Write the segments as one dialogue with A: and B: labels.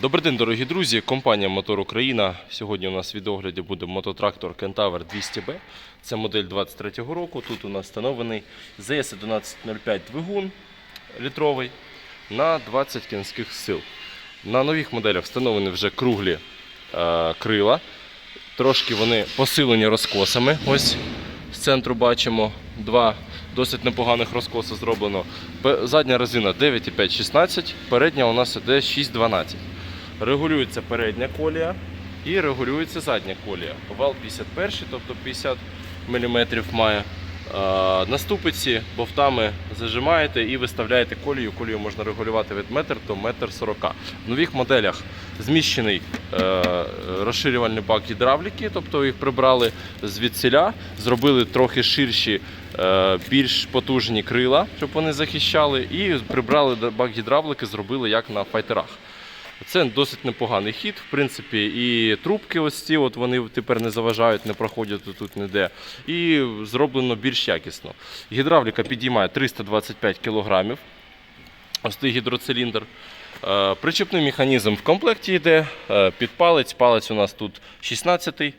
A: Добрий день, дорогі друзі. Компанія Мотор Україна. Сьогодні у нас в відогляді буде мототрактор Kentaur 200B. Це модель 23-го року. Тут у нас встановлений ZS 1105 двигун літровий на 20 кінських сил. На нових моделях встановлені вже круглі е, крила. Трошки вони посилені розкосами. Ось з центру бачимо два досить непоганих розкоси зроблено. Задня резина 9,5-16, передня у нас іде 6,12. Регулюється передня колія і регулюється задня колія. Вал 51, тобто 50 мм має. На ступиці бовтами зажимаєте і виставляєте колію. Колію можна регулювати від метр до метр 40. В нових моделях зміщений е, розширювальний бак гідравліки, тобто їх прибрали звідсіля, зробили трохи ширші, е, більш потужні крила, щоб вони захищали, і прибрали бак гідравлики, зробили як на файтерах. Це досить непоганий хід, в принципі, і трубки ось ці, от вони тепер не заважають, не проходять тут ніде. І зроблено більш якісно. Гідравліка підіймає 325 кг. Ось цей гідроциліндр. Е, Причепний механізм в комплекті йде. Підпалець, Під палець. Палець у нас тут 16-й.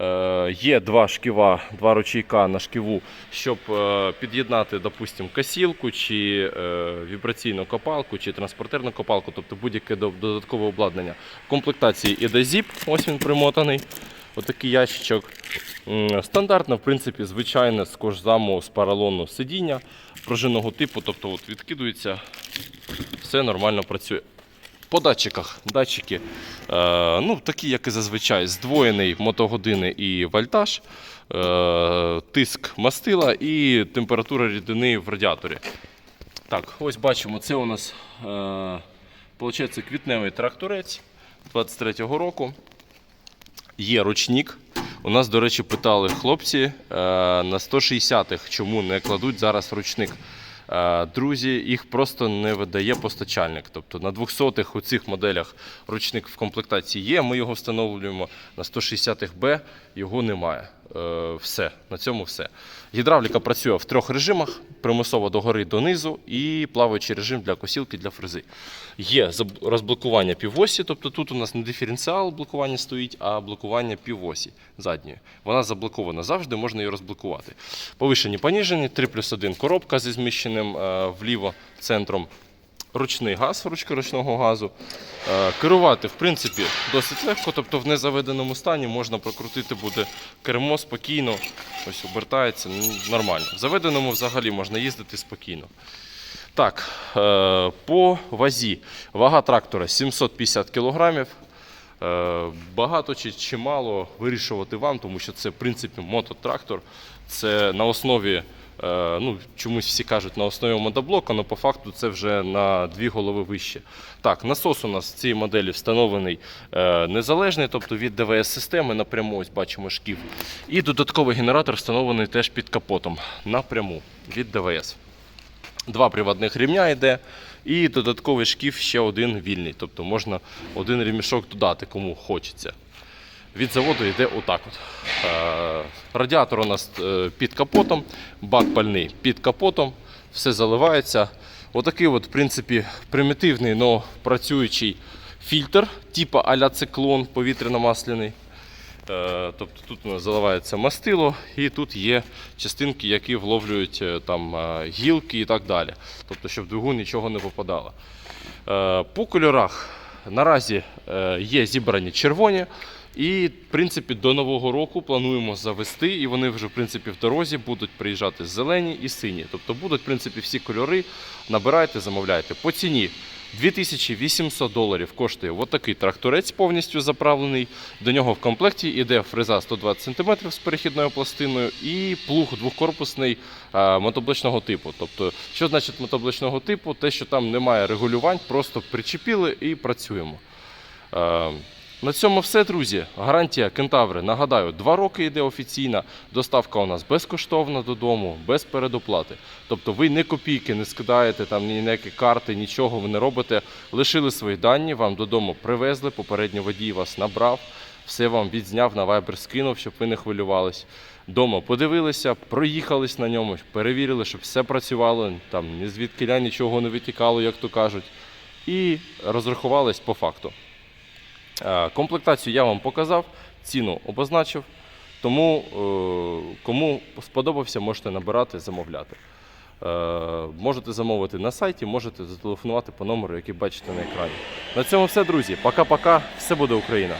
A: Е, Є два шківа, два ручейка на шківу, щоб е, під'єднати, допустимо, косілку, чи е, вібраційну копалку, чи транспортерну копалку, тобто будь-яке додаткове обладнання. В комплектації іде зіп, ось він примотаний. Отакий ящичок. Стандартно, в принципі, звичайне з кожзаму з поролону сидіння пружинного типу, тобто от відкидується, все нормально працює. По датчиках. Датчики, е, ну, такі, як і зазвичай, здвоєний мотогодини і вольтаж, е, тиск мастила і температура рідини в радіаторі. Так, ось бачимо, це у нас е, квітневий тракторець 23-го року. Є ручник. У нас, до речі, питали хлопці е, на 160-х, чому не кладуть зараз ручник. Е, Друзі, їх просто не видає постачальник. Тобто на 200-х у цих моделях ручник в комплектації є, ми його встановлюємо. На 160-х Б його немає. Е, Все, на цьому все. Гідравліка працює в трьох режимах: примусово догори донизу і плаваючий режим для косілки для фрези. Є розблокування півосі, тобто тут у нас не диференціал блокування стоїть, а блокування півосі задньої. Вона заблокована завжди, можна її розблокувати. Повишені, поніжені, 3 плюс 1 коробка зі зміщеним е, вліво центром. Ручний газ, ручка ручного газу. Е, Керувати, в принципі, досить легко, тобто в незаведеному стані можна прокрутити буде кермо спокійно, ось обертається, нормально. В заведеному взагалі можна їздити спокійно. Так, е, по вазі. Вага трактора 750 кг. Е, Багато чи, чи мало вирішувати вам, тому що це, в принципі, мототрактор. Це на основі, ну, чомусь всі кажуть, на основі мотоблока, але по факту це вже на дві голови вище. Так, насос у нас в цій моделі встановлений е, незалежний, тобто від ДВС-системи напряму, ось бачимо шків. І додатковий генератор встановлений теж під капотом напряму від ДВС. Два приводних рівня йде, і додатковий шкіф ще один вільний. Тобто можна один ремішок додати, кому хочеться. Від заводу йде отак. От. Е, Радіатор у нас е, під капотом, бак пальний під капотом, все заливається. Отакий, от, в принципі, примітивний, але працюючий фільтр, типу а-ля циклон повітряно-масляний. Е, Тобто тут у нас заливається мастило, і тут є частинки, які вловлюють там гілки і так далі. Тобто, щоб в двигун нічого не попадало. По кольорах наразі є зібрані червоні. І, в принципі, до нового року плануємо завести, і вони вже в принципі в дорозі будуть приїжджати зелені і сині. Тобто будуть в принципі всі кольори. Набирайте, замовляйте. По ціні 2800 доларів коштує отакий тракторець повністю заправлений. До нього в комплекті йде фреза 120 см з перехідною пластиною і плуг двохкорпусний е, мотоблочного типу. Тобто, що значить мотоблочного типу? Те, що там немає регулювань, просто причепіли і працюємо. На цьому все, друзі. Гарантія Кентаври. Нагадаю, два роки йде офіційна. Доставка у нас безкоштовна додому, без передоплати. Тобто ви ні копійки не скидаєте, там ніякі карти, нічого ви не робите. Лишили свої дані, вам додому привезли, попередньо водій вас набрав, все вам відзняв на Viber скинув, щоб ви не хвилювались. Дома подивилися, проїхались на ньому, перевірили, щоб все працювало, там ні звідкиля нічого не витікало, як то кажуть, і розрахувались по факту. Е, Комплектацію я вам показав, ціну обозначив. Тому е, кому сподобався, можете набирати, замовляти. Е, Можете замовити на сайті, можете зателефонувати по номеру, який бачите на екрані. На цьому все, друзі. Пока-пока. Все буде Україна!